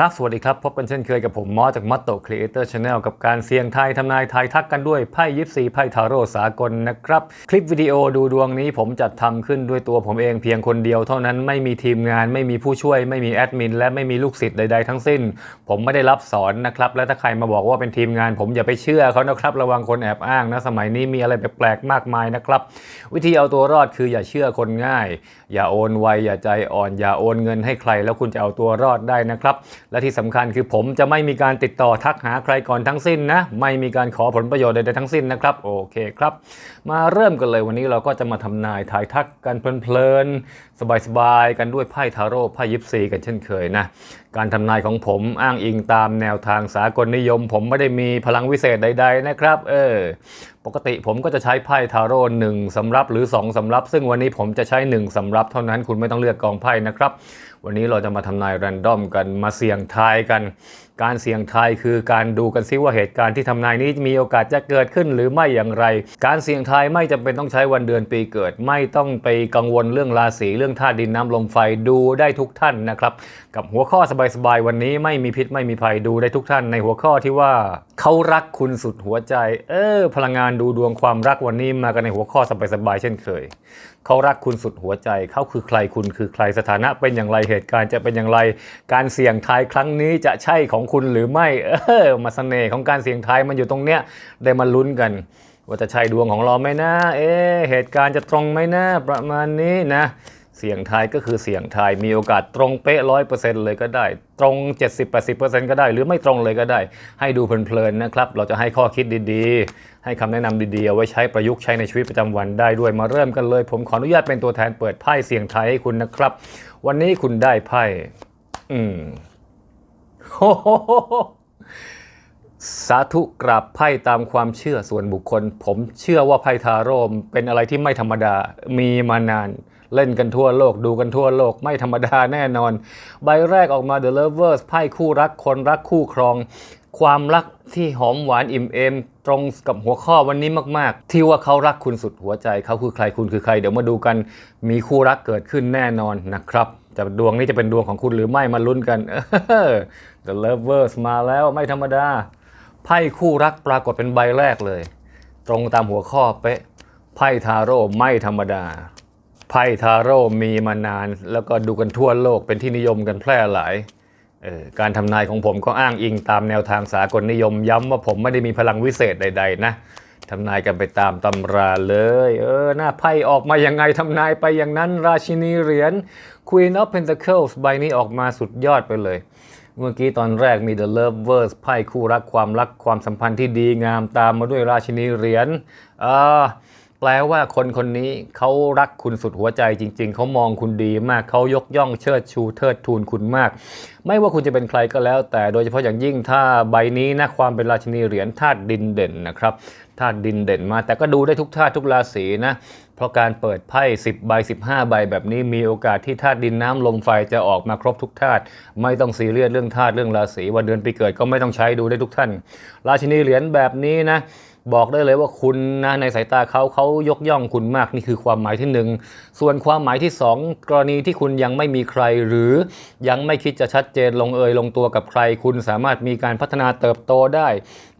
ครับ สวัสดีครับ พบกันเช่นเคยกับผมมอสจากมอตโตครีเอเตอร์ชาแนลกับการเสี่ยงทายทำนายทายทักกันด้วยไพ่ยิปซีไพ่ทาโร่สากลนะครับ คลิปวิดีโอดูดวงนี้ผมจัดทำขึ้นด้วยตัวผมเองเพียงคนเดียวเท่านั้นไม่มีทีมงาน ไม่มีผู้ช่วย ไม่มีแอดมิน และไม่มีลูกศิษย์ใด ๆ ทั้งสิ้น ผมไม่ได้รับสอนนะครับ และถ้าใครมาบอกว่าเป็นทีมงาน ผมอย่าไปเชื่อเขานะครับระวังคนแอบอ้างนะสมัยนี้มีอะไรแปลกๆมากมายนะครับวิธีเอาตัวรอดคืออย่าเชื่อคนง่าย อย่าโอนไวอย่าใจอ่อน อย่าโอนเงินให้ใคร แล้วคุณจะเอาตัวรอดได้นะครับและที่สำคัญคือผมจะไม่มีการติดต่อทักหาใครก่อนทั้งสิ้นนะ ไม่มีการขอผลประโยชน์ใดๆทั้งสิ้นนะครับ โอเคครับ มาเริ่มกันเลยวันนี้เราก็จะมาทำนายทายทักกันเพลินๆสบายๆกันด้วยไพ่ทาโร่ไพ่ยิปซีกันเช่นเคยนะ การทำนายของผมอ้างอิงตามแนวทางสากลนิยม ผมไม่ได้มีพลังวิเศษใด ๆ นะครับ เออปกติผมก็จะใช้ไพ่ทาโร่หนึ่งสำรับหรือ 2สำรับ ซึ่งวันนี้ผมจะใช้ 1สำรับเท่านั้นคุณไม่ต้องเลือกกองไพ่นะครับวันนี้เราจะมาทำนายแรนดอมกันมาเสี่ยงทายกัน การเสี่ยงทายคือการดูกันซิว่าเหตุการณ์ที่ทำนายนี้มีโอกาสจะเกิดขึ้นหรือไม่อย่างไร การเสี่ยงทายไม่จำเป็นต้องใช้วันเดือนปีเกิด ไม่ต้องไปกังวลเรื่องราศีเรื่องธาตุดินน้ำลมไฟดูได้ทุกท่านนะครับ กับหัวข้อสบายๆวันนี้ไม่มีพิษไม่มีภัยดูได้ทุกท่าน ในหัวข้อที่ว่าเขารักคุณสุดหัวใจ เออพลังงานดูดวงความรักวันนี้มากันในหัวข้อสบายๆเช่นเคย เขารักคุณสุดหัวใจ เขาคือใครคุณคือใครสถานะเป็นอย่างไรเหตุการณ์จะเป็นอย่างไร การเสี่ยงทายครั้งนี้จะใช่ของคุณหรือไม่เออมาเสน่ห์ของการเสี่ยงทายมันอยู่ตรงเนี้ยได้มาลุ้นกัน ว่าจะใช่ดวงของเราไหมนะเอ๊เหตุการณ์จะตรงไหมนะประมาณนี้นะ เสี่ยงทายก็คือเสี่ยงทายมีโอกาสตรงเป๊ะร้อยเปอร์เซ็นต์เลยก็ได้ ตรง 70-80%ก็ได้ หรือไม่ตรงเลยก็ได้ ให้ดูเพลินๆนะครับ เราจะให้ข้อคิดดีๆ ให้คำแนะนำดีๆ เอาไว้ใช้ประยุกต์ใช้ในชีวิตประจำวันได้ด้วยมาเริ่มกันเลย ผมขออนุญาตเป็นตัวแทนเปิดไพ่เสี่ยงทายให้คุณนะครับ วันนี้คุณได้ไพ่อืมโสาธุกราบไพ่ตามความเชื่อส่วนบุคคล ผมเชื่อว่าไพ่ทาโร่เป็นอะไรที่ไม่ธรรมดา มีมานาน เล่นกันทั่วโลกดูกันทั่วโลกไม่ธรรมดาแน่นอน ใบแรกออกมา The Lovers ไพ่คู่รักคนรักคู่ครอง ความรักที่หอมหวานอิ่มเอม ตรงกับหัวข้อวันนี้มาก ๆ ที่ว่าเขารักคุณสุดหัวใจเขาคือใครคุณคือใคร เดี๋ยวมาดูกันมีคู่รักเกิดขึ้นแน่นอนนะครับจะดวงนี้จะเป็นดวงของคุณหรือไม่มาลุ้นกัน The Lovers มาแล้วไม่ธรรมดา ไพ่คู่รักปรากฏเป็นใบแรกเลย ตรงตามหัวข้อเป๊ะไพ่ทาโร่ไม่ธรรมดา ไพ่ทาโร่มีมานาน แล้วก็ดูกันทั่วโลกเป็นที่นิยมกันแพร่หลายออการทำนายของผมก็อ้างอิงตามแนวทางสากลนิยมย้ำว่าผมไม่ได้มีพลังวิเศษใด ๆ นะทำนายกันไปตามตำราเลย เออ หน้าไพ่ออกมายังไงทำนายไปอย่างนั้น ราชินีเหรียญ Queen of Pentacles ใบนี้ออกมาสุดยอดไปเลย เมื่อกี้ตอนแรกมี The Lovers ไพ่คู่รักความรักความสัมพันธ์ที่ดีงามตามมาด้วยราชินีเหรียญอ่า แปลว่าคนคนนี้เขารักคุณสุดหัวใจจริง ๆ เขามองคุณดีมากเขายกย่องเชิดชูเทิดทูนคุณมาก ไม่ว่าคุณจะเป็นใครก็แล้ว แต่โดยเฉพาะอย่างยิ่งถ้าใบนี้นะความเป็นราชินีเหรียญธาตุดินเด่นนะครับธาตุดินเด่นมา แต่ก็ดูได้ทุกธาตุทุกราศีนะเพราะการเปิดไพ่ 10 ใบ 15 ใบแบบนี้มีโอกาสที่ธาตุดินน้ำลมไฟจะออกมาครบทุกธาตุไม่ต้องซีเรียสเรื่องธาตุเรื่องราศีวันเดือนปีเกิดก็ไม่ต้องใช้ดูได้ทุกท่าน ราชินีเหรียญแบบนี้นะ บอกได้เลยว่าคุณนะในสายตาเขาเขายกย่องคุณมากนี่คือความหมายที่หนึ่งส่วนความหมายที่สองกรณีที่คุณยังไม่มีใคร หรือยังไม่คิดจะชัดเจนลงเอยลงตัวกับใคร คุณสามารถมีการพัฒนาเติบโตได้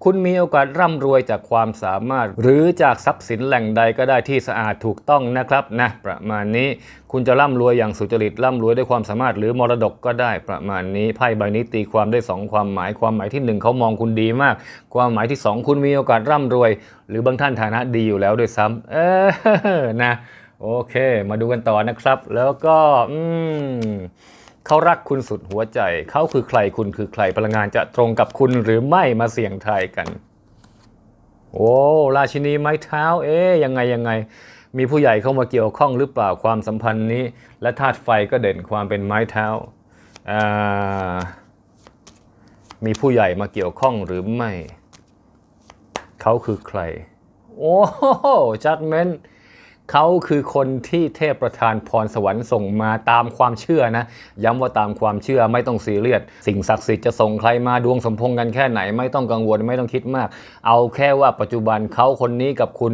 คุณมีโอกาสร่ำรวยจากความสามารถ หรือจากทรัพย์สินแหล่งใดก็ได้ที่สะอาดถูกต้องนะครับนะประมาณนี้คุณจะร่ำรวยอย่างสุจริตร่ำรวยด้วยความสามารถหรือมรดกก็ได้ประมาณนี้ไพ่ใบนี้ตีความได้สองความหมาย ความหมายที่หนึ่งเขามองคุณดีมาก ความหมายที่สองคุณมีโอกาสร่ำรวย หรือบางท่านฐานะดีอยู่แล้วด้วยซ้ำเออนะโอเค มาดูกันต่อนะครับ แล้วก็อืม เขารักคุณสุดหัวใจ เขาคือใครคุณคือใครพลังงานจะตรงกับคุณหรือไม่มาเสี่ยงทายกัน โอ้ราชินีไม้เท้า เอ๊ยยังไงยังไง มีผู้ใหญ่เข้ามาเกี่ยวข้องหรือเปล่าความสัมพันธ์นี้ และธาตุไฟก็เด่นความเป็นไม้เท้ามีผู้ใหญ่มาเกี่ยวข้องหรือไม่ เขาคือใคร โอ้จัดเมน เขาคือคนที่เทพประทานพรสวรรค์ส่งมาตามความเชื่อนะ ย้ำว่าตามความเชื่อไม่ต้องซีเรียสสิ่งศักดิ์สิทธิ์จะส่งใครมาดวงสมพงษ์กันแค่ไหนไม่ต้องกังวลไม่ต้องคิดมาก เอาแค่ว่าปัจจุบันเขาคนนี้กับคุณ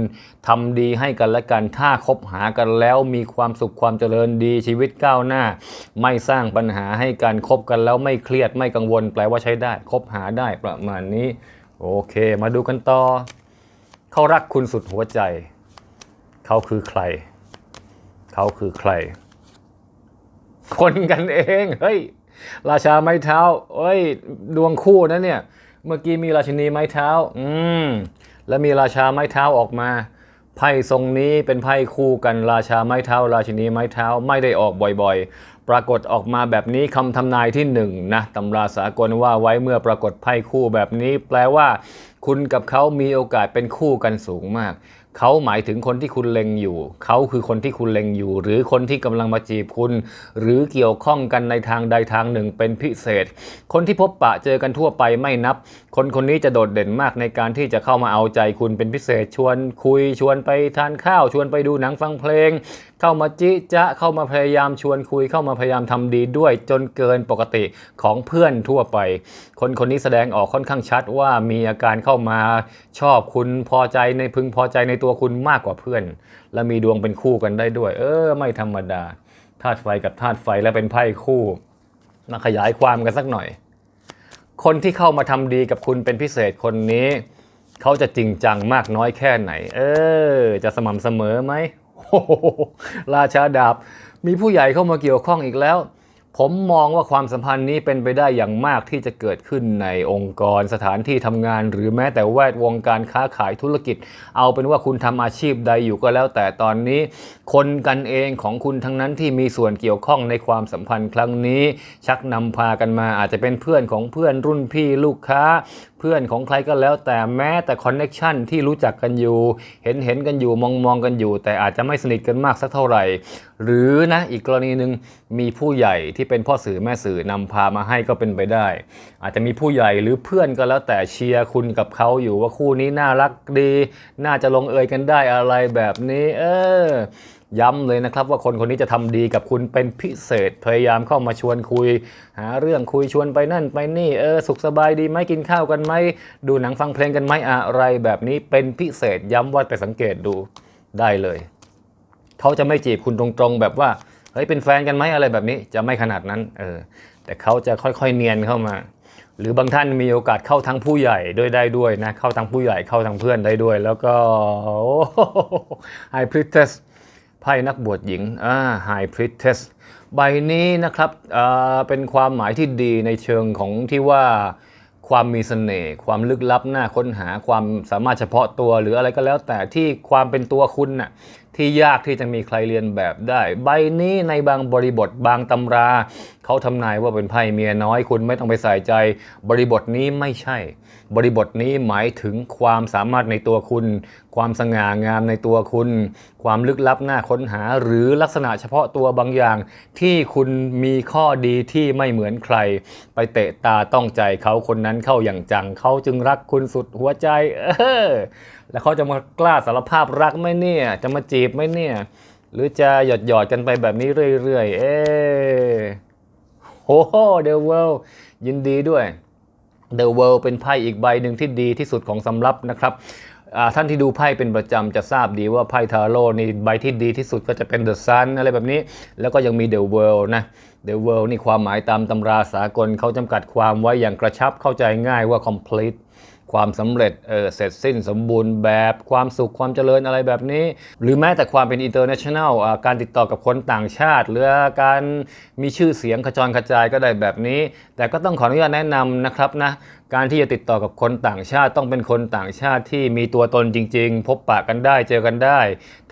ทำดีให้กันและกันถ้าคบหากันแล้วมีความสุขความเจริญดีชีวิตก้าวหน้า ไม่สร้างปัญหาให้กันคบกันแล้วไม่เครียดไม่กังวล แปลว่าใช้ได้คบหาได้ประมาณนี้ โอเค มาดูกันต่อเขารักคุณสุดหัวใจ เขาคือใคร เขาคือใคร คนกันเองเฮ้ยราชาไม้เท้าเอ้ยดวงคู่นะเนี่ย เมื่อกี้มีราชินีไม้เท้า อืมแล้วมีราชาไม้เท้าออกมาไพ่ทรงนี้เป็นไพ่คู่กันราชาไม้เท้า ราชินีไม้เท้าไม่ได้ออกบ่อยๆ ปรากฏออกมาแบบนี้คำทำนายที่หนึ่งนะตำราสากลว่าไว้เมื่อปรากฏไพ่คู่แบบนี้ แปลว่า คุณกับเขามีโอกาสเป็นคู่กันสูงมาก เขาหมายถึงคนที่คุณเล็งอยู่ เขาคือคนที่คุณเล็งอยู่ หรือคนที่กำลังมาจีบคุณ หรือเกี่ยวข้องกันในทางใดทางหนึ่งเป็นพิเศษ คนที่พบปะเจอกันทั่วไปไม่นับ คนคนนี้จะโดดเด่นมากในการที่จะเข้ามาเอาใจคุณเป็นพิเศษ ชวนคุยชวนไปทานข้าว ชวนไปดูหนังฟังเพลง เข้ามาจิจะเข้ามาพยายามชวนคุยเข้ามาพยายามทำดีด้วยจนเกินปกติของเพื่อนทั่วไป คนคนนี้แสดงออกค่อนข้างชัดว่ามีอาการเข้ามาชอบคุณพอใจในพึงพอใจในตัวคุณมากกว่าเพื่อน และมีดวงเป็นคู่กันได้ด้วย เออ ไม่ธรรมดาธาตุไฟกับธาตุไฟและเป็นไพ่คู่มาขยายความกันสักหน่อย คนที่เข้ามาทำดีกับคุณเป็นพิเศษคนนี้ เขาจะจริงจังมากน้อยแค่ไหน เออ จะสม่ำเสมอไหม ราชาดาบ มีผู้ใหญ่เข้ามาเกี่ยวข้องอีกแล้ว ผมมองว่าความสัมพันธ์นี้เป็นไปได้อย่างมากที่จะเกิดขึ้นในองค์กรสถานที่ทำงาน หรือแม้แต่แวดวงการค้าขายธุรกิจ เอาเป็นว่าคุณทำอาชีพใดอยู่ก็แล้ว แต่ตอนนี้ คนกันเองของคุณทั้งนั้นที่มีส่วนเกี่ยวข้องในความสัมพันธ์ครั้งนี้ ชักนำพากันมาอาจจะเป็นเพื่อนของเพื่อนรุ่นพี่ลูกค้า พื่อนของใครก็แล้วแต่แม้แต่คอนเน็ชันที่รู้จักกันอยู่ เห็นเห็นกันอยู่มองมองกันอยู่ แต่อาจจะไม่สนิทกันมากสักเท่าไหร่ หรือนะอีกกรณีหนึ่งมีผู้ใหญ่ที่เป็นพ่อสื่อแม่สื่อนำพามาให้ก็เป็นไปได้ อาจจะมีผู้ใหญ่หรือเพื่อนก็แล้วแต่เชียร์คุณกับเขาอยู่ว่าคู่นี้น่ารักดี น่าจะลงเอยกันได้อะไรแบบนี้ เออ ย้ำเลยนะครับว่าคนคนนี้จะทำดีกับคุณเป็นพิเศษ พยายามเข้ามาชวนคุย หาเรื่องคุยชวนไปนั่นไปนี่เออสุขสบายดีไหมกินข้าวกันไหมดูหนังฟังเพลงกันไหมอะไรแบบนี้เป็นพิเศษย้ำว่าไปสังเกตดูได้เลย เขาจะไม่จีบคุณตรงๆ แบบว่าเฮ้ยเป็นแฟนกันไหมอะไรแบบนี้จะไม่ขนาดนั้นเออแต่เขาจะค่อยๆเนียนเข้ามา หรือบางท่านมีโอกาสเข้าทั้งผู้ใหญ่ด้วยได้ด้วยนะเข้าทั้งผู้ใหญ่เข้าทั้งเพื่อนได้ด้วย แล้วก็ไฮพริเทส ไพ่นักบวชหญิงอ่าไฮพริเทสใบนี้นะครับอ่าเป็นความหมายที่ดีในเชิงของที่ว่าความมีเสน่ห์ความลึกลับน่าค้นหาความสามารถเฉพาะตัวหรืออะไรก็แล้ว แต่ที่ความเป็นตัวคุณน่ะที่ยากที่จะมีใครเรียนแบบได้ ใบนี้ในบางบริบทบางตำรา เขาทำนายว่าเป็นไพ่เมียน้อยคุณไม่ต้องไปใส่ใจ บริบทนี้ไม่ใช่ บริบทนี้หมายถึงความสามารถในตัวคุณ ความสง่างามในตัวคุณ ความลึกลับน่าค้นหา หรือลักษณะเฉพาะตัวบางอย่าง ที่คุณมีข้อดีที่ไม่เหมือนใคร ไปเตะตาต้องใจเขาคนนั้นเข้าอย่างจังเขาจึงรักคุณสุดหัวใจ เออ แล้วเขาจะมากล้าสารภาพรักไหมเนี่ย จะมาจีบไหมเนี่ย หรือจะหยอดหยอดกันไปแบบนี้เรื่อยๆ เออโอ้โหเดลเวลยินดีด้วย The World เป็นไพ่อีกใบหนึ่งที่ดีที่สุดของสำรับนะครับท่านที่ดูไพ่เป็นประจำจะทราบดีว่าไพ่ทาโร่นี่ใบที่ดีที่สุดก็จะเป็น The Sun อะไรแบบนี้ แล้วก็ยังมี The World นะ The World นี่ความหมายตามตำราสากลเขาจำกัดความไว้อย่างกระชับเข้าใจง่ายว่า complete ความสำเร็จเออเสร็จสิ้นสมบูรณ์แบบความสุขความเจริญอะไรแบบนี้ หรือแม้แต่ความเป็นอินเตอร์เนชั่นแนลการติดต่อกับคนต่างชาติ หรือการมีชื่อเสียงขจรกระจายก็ได้แบบนี้ แต่ก็ต้องขออนุญาตแนะนำนะครับนะ การที่จะติดต่อกับคนต่างชาติต้องเป็นคนต่างชาติที่มีตัวตนจริง ๆ พบปะกันได้เจอกันได้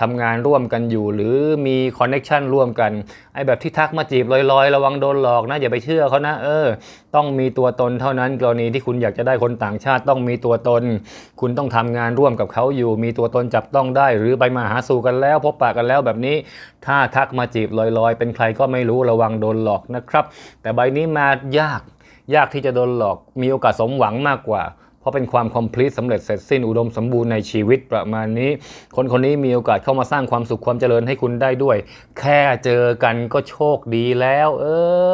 ทำงานร่วมกันอยู่ หรือมีคอนเน็ชันร่วมกันไอ้แบบที่ทักมาจีบลอยๆ ระวังโดนหลอกนะอย่าไปเชื่อเขานะเออ ต้องมีตัวตนเท่านั้นกรณีที่คุณอยากจะได้คนต่างชาติต้องมีตัวตน คุณต้องทำงานร่วมกับเขาอยู่ มีตัวตนจับต้องได้ หรือไปมาหาสู่กันแล้ว พบปะกันแล้วแบบนี้ ถ้าทักมาจีบลอยๆ เป็นใครก็ไม่รู้ระวังโดนหลอกนะครับ แต่ใบนี้มายาก ยากที่จะโดนหลอก มีโอกาสสมหวังมากกว่า เพราะเป็นความ complete สำเร็จเสร็จสิ้นอุดมสมบูรณ์ในชีวิตประมาณนี้ คนคนนี้มีโอกาสเข้ามาสร้างความสุขความเจริญให้คุณได้ด้วย แค่เจอกันก็โชคดีแล้ว เอ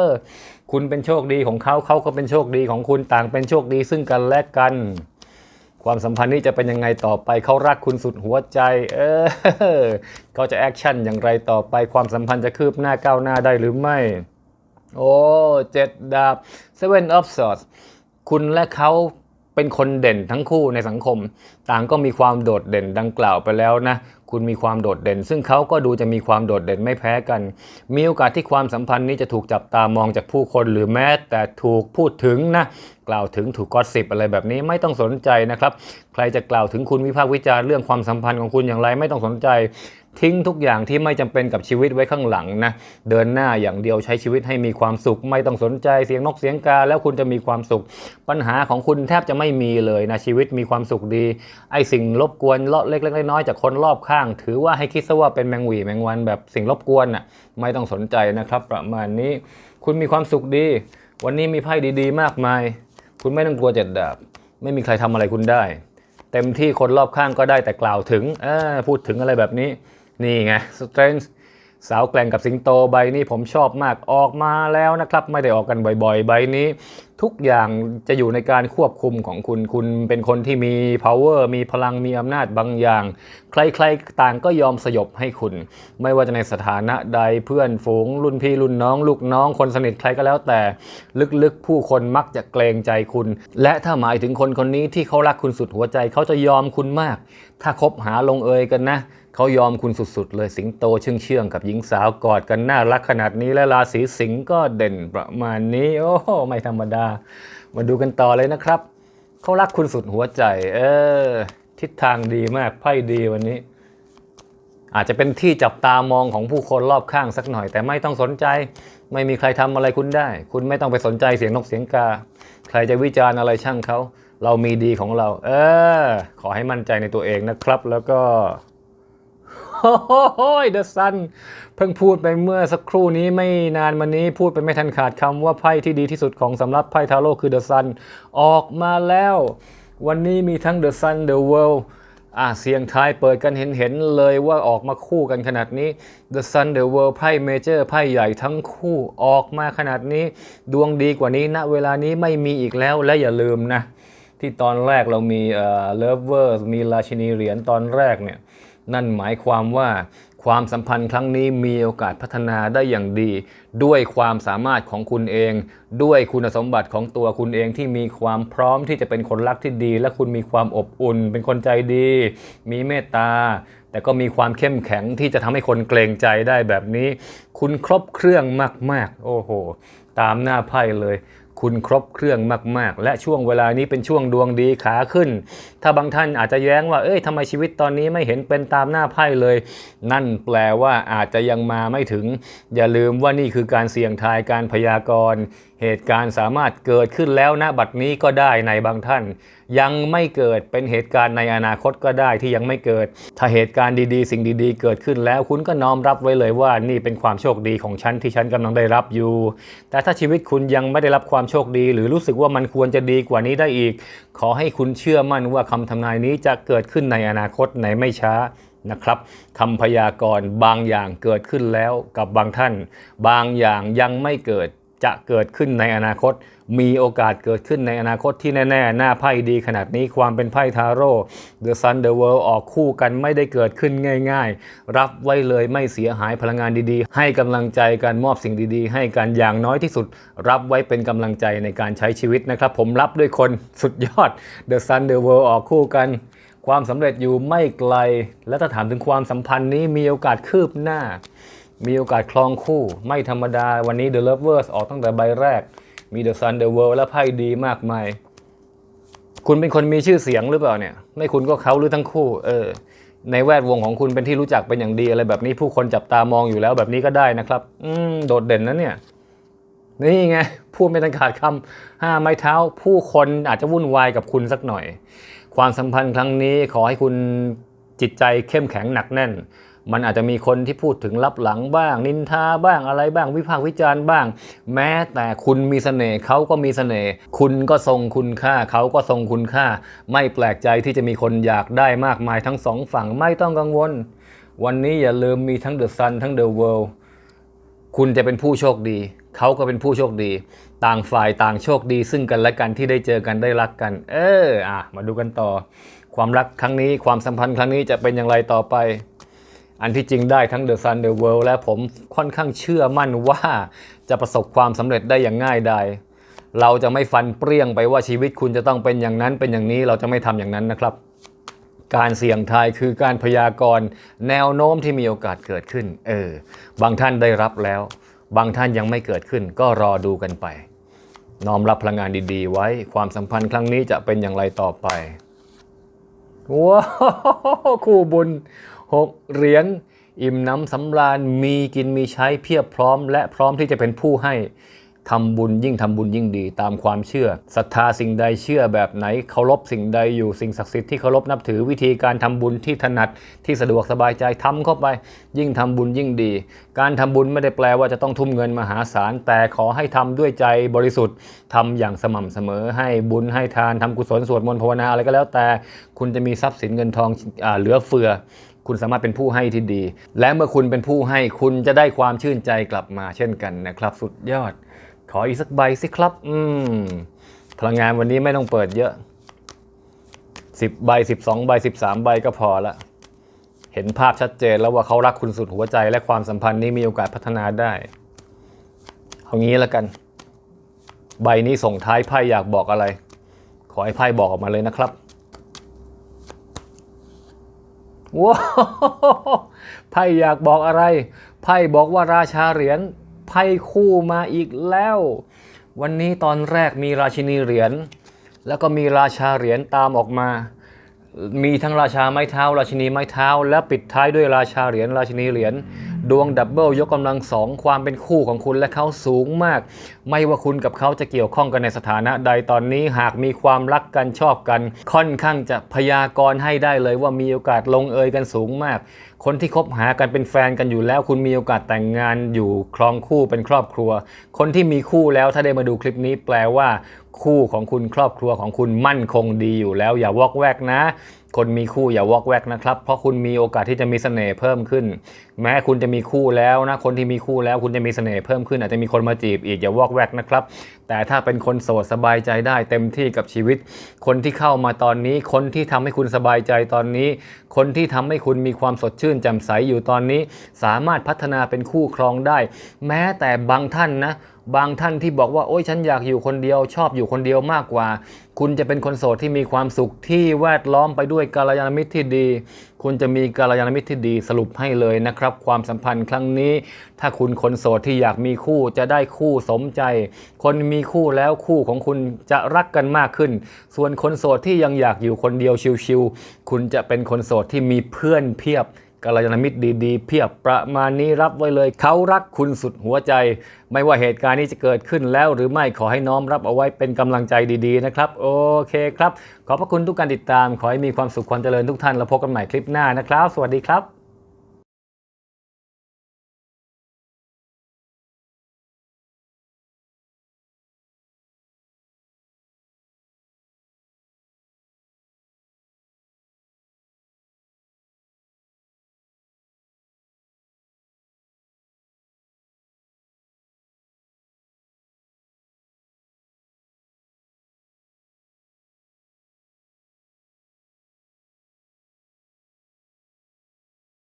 อ คุณเป็นโชคดีของเขาเขาก็เป็นโชคดีของคุณต่างเป็นโชคดีซึ่งกันและกัน ความสัมพันธ์นี้จะเป็นยังไงต่อไปเขารักคุณสุดหัวใจ เออเขาจะแอคชั่นอย่างไรต่อไปความสัมพันธ์จะคืบหน้าก้าวหน้าได้หรือไม่ โอ้เจ็ดดาบ Seven of Swords คุณและเขาเป็นคนเด่นทั้งคู่ในสังคม ต่างก็มีความโดดเด่นดังกล่าวไปแล้วนะ คุณมีความโดดเด่น ซึ่งเขาก็ดูจะมีความโดดเด่นไม่แพ้กัน มีโอกาสที่ความสัมพันธ์นี้จะถูกจับตามองจากผู้คนหรือแม้แต่ถูกพูดถึงนะ กล่าวถึงถูกกอสิบอะไรแบบนี้ไม่ต้องสนใจนะครับ ใครจะกล่าวถึงคุณวิพากษ์วิจารณ์เรื่องความสัมพันธ์ของคุณอย่างไรไม่ต้องสนใจ ทิ้งทุกอย่างที่ไม่จำเป็นกับชีวิตไว้ข้างหลังนะ เดินหน้าอย่างเดียวใช้ชีวิตให้มีความสุข ไม่ต้องสนใจเสียงนกเสียงกา แล้วคุณจะมีความสุข ปัญหาของคุณแทบจะไม่มีเลยนะ ชีวิตมีความสุขดี ไอสิ่งรบกวนเลาะเล็กๆน้อยๆจากคนรอบข้าง ถือว่าให้คิดซะว่าเป็นแมงวีแมงวันแบบสิ่งรบกวนน่ะไม่ต้องสนใจนะครับ ประมาณนี้ คุณมีความสุขดี วันนี้มีไพ่ดี ๆ มากมาย คุณไม่ต้องกลัวเจ็ดดาบ ไม่มีใครทำอะไรคุณได้ เต็มที่คนรอบข้างก็ได้แต่กล่าวถึงเออพูดถึงอะไรแบบนี้ นี่ไง Strength สาวแกล่งกับสิงโตใบนี้ผมชอบมากออกมาแล้วนะครับ ไม่ได้ออกกันบ่อยๆ ใบนี้ ทุกอย่างจะอยู่ในการควบคุมของคุณ คุณเป็นคนที่มี power มีพลังมีอำนาจบางอย่าง ใครๆต่างก็ยอมสยบให้คุณ ไม่ว่าจะในสถานะใดเพื่อนฝูง รุ่นพี่รุ่นน้อง ลูกน้องคนสนิทใครก็แล้วแต่ ลึกๆ ผู้คนมักจะเกรงใจคุณ และถ้าหมายถึงคนคนนี้ที่เขารักคุณสุดหัวใจเขาจะยอมคุณมาก ถ้าคบหาลงเอยกันนะ เขายอมคุณสุดๆ เลยสิงโตเชื่องเชื่องๆกับหญิงสาวกอดกันน่ารักขนาดนี้และราศีสิงห์ก็เด่นประมาณนี้ โอ้โหไม่ธรรมดา มาดูกันต่อเลยนะครับเขารักคุณสุดหัวใจ เออ ทิศทางดีมากไพ่ดีวันนี้ อาจจะเป็นที่จับตามองของผู้คนรอบข้างสักหน่อย แต่ไม่ต้องสนใจ ไม่มีใครทำอะไรคุณได้ คุณไม่ต้องไปสนใจเสียงนกเสียงกา ใครจะวิจารณ์อะไรช่างเขาเรามีดีของเรา เออ ขอให้มั่นใจในตัวเองนะครับ แล้วก็ โอ้โหเดอะซันเพิ่งพูดไปเมื่อสักครู่นี้ไม่นานมานี้พูดไปไม่ทันขาดคำว่าไพ่ที่ดีที่สุดของสำหรับไพ่ทาโร่คือเดอะซันออกมาแล้ว วันนี้มีทั้งเดอะซันเดอะเวิลด์อะเสียงทายเปิดกันเห็นเห็นเลยว่าออกมาคู่กันขนาดนี้ The Sun The World ไพ่เมเจอร์ไพ่ใหญ่ทั้งคู่ออกมาขนาดนี้ ดวงดีกว่านี้ณเวลานี้ไม่มีอีกแล้วและอย่าลืมนะ ที่ตอนแรกเรามีเอ่อ Lovers มีราชินีเหรียญตอนแรกเนี่ย นั่นหมายความว่าความสัมพันธ์ครั้งนี้มีโอกาสพัฒนาได้อย่างดี ด้วยความสามารถของคุณเอง ด้วยคุณสมบัติของตัวคุณเองที่มีความพร้อมที่จะเป็นคนรักที่ดี และคุณมีความอบอุ่น เป็นคนใจดี มีเมตตา แต่ก็มีความเข้มแข็งที่จะทำให้คนเกรงใจได้แบบนี้ คุณครบเครื่องมาก ๆ โอ้โห ตามหน้าไพ่เลย คุณครบเครื่องมาก ๆ และช่วงเวลานี้เป็นช่วงดวงดีขาขึ้น ถ้าบางท่านอาจจะแย้งว่า เอ้ยทำไมชีวิตตอนนี้ไม่เห็นเป็นตามหน้าไพ่เลย นั่นแปลว่าอาจจะยังมาไม่ถึง อย่าลืมว่านี่คือการเสี่ยงทายการพยากรณ์เหตุการณ์สามารถเกิดขึ้นแล้วณบัดนี้ก็ได้ในบางท่าน ยังไม่เกิดเป็นเหตุการณ์ในอนาคตก็ได้ที่ยังไม่เกิด ถ้าเหตุการณ์ดีๆ สิ่งดีๆ เกิดขึ้นแล้วคุณก็น้อมรับไว้เลยว่านี่เป็นความโชคดีของฉันที่ฉันกำลังได้รับอยู่ แต่ถ้าชีวิตคุณยังไม่ได้รับความโชคดี หรือรู้สึกว่ามันควรจะดีกว่านี้ได้อีก ขอให้คุณเชื่อมั่นว่าคำทำนายนี้จะเกิดขึ้นในอนาคตในไม่ช้านะครับคำพยากรณ์บางอย่างเกิดขึ้นแล้วกับบางท่าน บางอย่างยังไม่เกิด จะเกิดขึ้นในอนาคต มีโอกาสเกิดขึ้นในอนาคตที่แน่ๆ หน้าไพ่ดีขนาดนี้ความเป็นไพ่ทาโร่ The Sun The World ออกคู่กันไม่ได้เกิดขึ้นง่ายๆ รับไว้เลยไม่เสียหายพลังงานดีๆ ให้กำลังใจกันมอบสิ่งดีๆ ให้กันอย่างน้อยที่สุด รับไว้เป็นกำลังใจในการใช้ชีวิตนะครับ ผมรับด้วยคนสุดยอด The Sun The World ออกคู่กันความสำเร็จอยู่ไม่ไกล และถ้าถามถึงความสัมพันธ์นี้มีโอกาสคืบหน้า มีโอกาสคลองคู่ ไม่ธรรมดาวันนี้ The Lovers ออกตั้งแต่ใบแรก มี The Sun The World และไพ่ดีมากมาย คุณเป็นคนมีชื่อเสียงหรือเปล่าเนี่ย ไม่คุณก็เขาหรือทั้งคู่ เออ ในแวดวงของคุณเป็นที่รู้จักเป็นอย่างดีอะไรแบบนี้ผู้คนจับตามองอยู่แล้วแบบนี้ก็ได้นะครับ อืมโดดเด่นนะเนี่ย นี่ไงพูดไม่ทันขาดคำห้าไม้เท้า ผู้คนอาจจะวุ่นวายกับคุณสักหน่อย ความสัมพันธ์ครั้งนี้ขอให้คุณจิตใจเข้มแข็งหนักแน่น มันอาจจะมีคนที่พูดถึงลับหลังบ้าง นินทาบ้างอะไรบ้างวิพากษ์วิจารณ์บ้าง แม้แต่คุณมีเสน่ห์เขาก็มีเสน่ห์คุณก็ทรงคุณค่าเขาก็ทรงคุณค่า ไม่แปลกใจที่จะมีคนอยากได้มากมายทั้งสองฝั่งไม่ต้องกังวล วันนี้อย่าลืมมีทั้งเดอะซันทั้งเดอะเวิลด์คุณจะเป็นผู้โชคดี เขาก็เป็นผู้โชคดี ต่างฝ่ายต่างโชคดี ซึ่งกันและกันที่ได้เจอกันได้รักกัน เอออะมาดูกันต่อ ความรักครั้งนี้ความสัมพันธ์ครั้งนี้จะเป็นอย่างไรต่อไป อันที่จริงได้ทั้ง The Sun The World และผมค่อนข้างเชื่อมั่นว่าจะประสบความสำเร็จได้อย่างง่ายดายเราจะไม่ฟันเปรี้ยงไปว่าชีวิตคุณจะต้องเป็นอย่างนั้นเป็นอย่างนี้เราจะไม่ทำอย่างนั้นนะครับ การเสี่ยงทายคือการพยากรณ์แนวโน้มที่มีโอกาสเกิดขึ้น เออ บางท่านได้รับแล้ว บางท่านยังไม่เกิดขึ้น ก็รอดูกันไป น้อมรับพลังงานดีๆ ไว้ ความสัมพันธ์ครั้งนี้จะเป็นอย่างไรต่อไปว้าวคู่บุญ หกเหรียญอิ่มน้ำสำราญมีกินมีใช้เพียบพร้อม และพร้อมที่จะเป็นผู้ให้ทำบุญยิ่งทำบุญยิ่งดีตามความเชื่อศรัทธาสิ่งใดเชื่อแบบไหนเคารพสิ่งใดอยู่สิ่งศักดิ์สิทธิ์ที่เคารพนับถือวิธีการทำบุญที่ถนัดที่สะดวกสบายใจทำเข้าไป ยิ่งทำบุญยิ่งดี การทำบุญไม่ได้แปลว่าจะต้องทุ่มเงินมหาศาล แต่ขอให้ทำด้วยใจบริสุทธิ์ทำอย่างสม่ำเสมอ ให้บุญให้ทานทำกุศลสวดมนต์ภาวนาอะไรก็แล้วแต่ คุณจะมีทรัพย์สินเงินทองอเหลือเฟือ คุณสามารถเป็นผู้ให้ที่ดี และเมื่อคุณเป็นผู้ให้คุณจะได้ความชื่นใจกลับมาเช่นกันนะครับ สุดยอด ขออีกสักใบสิครับ อืมพลังงานวันนี้ไม่ต้องเปิดเยอะ 10ใบ12ใบ13ใบก็พอละเห็นภาพชัดเจนแล้วว่าเขารักคุณสุดหัวใจ และความสัมพันธ์นี้มีโอกาสพัฒนาได้เอางี้แล้วกัน ใบนี้ส่งท้ายไพ่อยากบอกอะไร ขอให้ไพ่บอกออกมาเลยนะครับ ว้าไพ่อยากบอกอะไร ไพ่บอกว่าราชาเหรียญไพ่คู่มาอีกแล้ว วันนี้ตอนแรกมีราชินีเหรียญแล้วก็มีราชาเหรียญตามออกมา มีทั้งราชาไม้เท้า ราชินีไม้เท้า และปิดท้ายด้วยราชาเหรียญราชินีเหรียญ ดวงดับเบิลยกกำลังสองความเป็นคู่ของคุณและเขาสูงมาก ไม่ว่าคุณกับเขาจะเกี่ยวข้องกันในสถานะใดตอนนี้หากมีความรักกันชอบกัน ค่อนข้างจะพยากรณ์ให้ได้เลยว่ามีโอกาสลงเอยกันสูงมาก คนที่คบหากันเป็นแฟนกันอยู่แล้ว คุณมีโอกาสแต่งงานอยู่ครองคู่เป็นครอบครัว คนที่มีคู่แล้วถ้าได้มาดูคลิปนี้แปลว่าคู่ของคุณครอบครัวของคุณมั่นคงดีอยู่แล้ว อย่าวอกแวกนะ คนมีคู่อย่าวอกแวกนะครับ เพราะคุณมีโอกาสที่จะมีเสน่ห์เพิ่มขึ้น แม้คุณจะมีคู่แล้วนะคนที่มีคู่แล้วคุณจะมีเสน่ห์เพิ่มขึ้น อาจจะมีคนมาจีบอีกอย่าวอกแวกนะครับ แต่ถ้าเป็นคนโสดสบายใจได้เต็มที่กับชีวิต คนที่เข้ามาตอนนี้ คนที่ทำให้คุณสบายใจตอนนี้ คนที่ทำให้คุณมีความสดชื่นแจ่มใสอยู่ตอนนี้ สามารถพัฒนาเป็นคู่ครองได้ แม้แต่บางท่านนะ บางท่านที่บอกว่าโอ๊ยฉันอยากอยู่คนเดียว ชอบอยู่คนเดียวมากกว่า คุณจะเป็นคนโสดที่มีความสุขที่แวดล้อมไปด้วยกาลยานมิตรที่ดีคุณจะมีกาลยานมิตรที่ดีสรุปให้เลยนะครับ ความสัมพันธ์ครั้งนี้ ถ้าคุณคนโสดที่อยากมีคู่จะได้คู่สมใจ คนมีคู่แล้วคู่ของคุณจะรักกันมากขึ้น ส่วนคนโสดที่ยังอยากอยู่คนเดียวชิวๆคุณจะเป็นคนโสดที่มีเพื่อนเพียบ กัลยาณมิตรดีๆ เพียบประมาณนี้รับไว้เลย เขารักคุณสุดหัวใจ ไม่ว่าเหตุการณ์นี้จะเกิดขึ้นแล้วหรือไม่ขอให้น้อมรับเอาไว้เป็นกำลังใจดีๆนะครับ โอเคครับ ขอบพระคุณทุกการติดตาม ขอให้มีความสุขความเจริญทุกท่านแล้วพบกันใหม่คลิปหน้านะครับ สวัสดีครับ